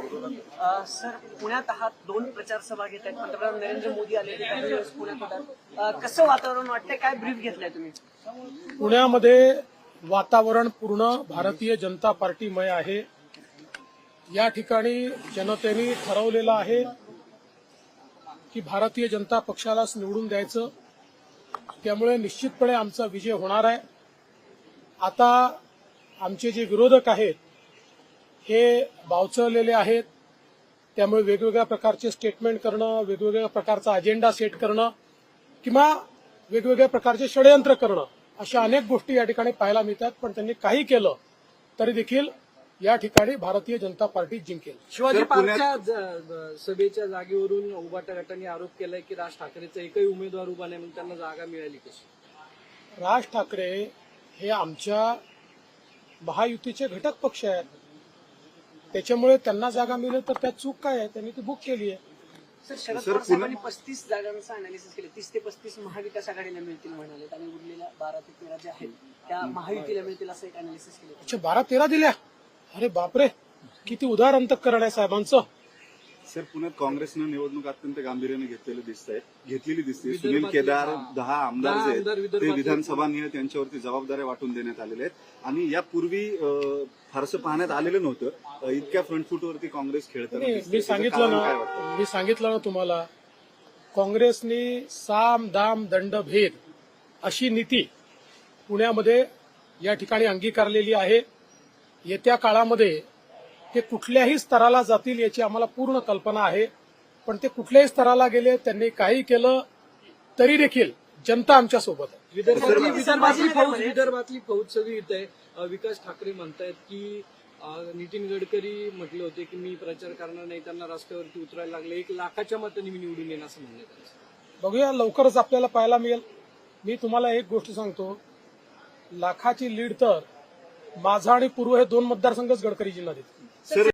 Sir पुण्यात आहात दोन प्रचार सभा घेत आहेत पंतप्रधान नरेंद्र मोदी आले होते पुण्यात होतात. कसं वातावरण वाटतंय? काय ब्रीफ घेतलाय तुम्ही? पुण्यामध्ये वातावरण पूर्ण भारतीय जनता पार्टीमय आहे. या ठिकाणी जनतेने ठरवलेलं आहे की भारतीय जनता पक्षालाच निवडून द्यायचं. त्यामुळे निश्चितपणे आमचा विजय होणार आहे. आता आमचे जे विरोधक आहेत हे बावचळलेले आहेत. त्यामुळे वेगवेगळ्या प्रकारचे स्टेटमेंट करणं वेगवेगळ्या प्रकारचा अजेंडा सेट करणं किंवा वेगवेगळ्या प्रकारचे षडयंत्र करणं अशा अनेक गोष्टी या ठिकाणी पाहायला मिळतात. पण त्यांनी काही केलं तरी देखील या ठिकाणी भारतीय जनता पार्टी जिंकेल. शिवाजी पार्कच्या सभेच्या जागेवरून उभाटा गटाने आरोप केलाय की राज ठाकरेचा एकही उमेदवार उभा नाही म्हणून त्यांना जागा मिळाली कशी? राज ठाकरे हे आमच्या महायुतीचे घटक पक्ष आहेत. त्याच्यामुळे त्यांना जागा मिळेल तर त्यात चूक काय आहे? त्यांनी ती बुक केली आहे. सर शरद सर, पवार साहेबांनी पुन्हा- पस्तीस जागांचं अनालिसिस केलं. तीस ते पस्तीस महाविकास आघाडीला मिळतील म्हणाले आणि उरलेल्या बारा ते तेरा ज्या आहेत त्या महायुतीला मिळतील असं एक अनालिसिस केलं अच्छा बारा तेरा दिल्या? अरे बापरे किती उदार अंतकरण आहे साहेबांचं. सर पुण्यात काँग्रेसनं निवडणूक अत्यंत गांभीर्याने घेतलेली दिसत आहे घेतलेली दिसते सुनील केदार दहा- आमदार जे आहेत ते निये त्यांच्यावरती जबाबदाऱ्या वाटून देण्यात आलेल्या आहेत. आणि यापूर्वी अं, फारसं पाहण्यात आलेलं नव्हतं इतक्या फ्रंट फूटवरती काँग्रेस दिसते. मी सांगितलं? ना मी सांगितलं ना तुम्हाला काँग्रेसनी साम दाम दंड भेद अशी नीती पुण्यामध्ये या ठिकाणी अंगीकारलेली आहे येत्या काळामध्ये ते कुठल्याही स्तराला जातील याची आम्हाला पूर्ण कल्पना आहे पण ते कुठल्याही स्तराला गेले त्यांनी काही केलं तरी देखील जनता आमच्यासोबत आहे विदर्भातली विदर्भातली फौज विदर्भातली फौज सगळी इथं आहे. विकास ठाकरे म्हणतायत की नितीन गडकरी म्हटले होते की मी प्रचार करणार नाही त्यांना रस्त्यावरती उतरायला लागले. एक लाखाच्या मतांनी मी निवडून येईन असं त्यांचं. बघूया लवकरच आपल्याला पाहायला मिळेल. मी तुम्हाला एक गोष्ट सांगतो. लाखाची लीड तर माझा आणि पूर्व हे दोन मतदारसंघच गडकरीजींना देतील सर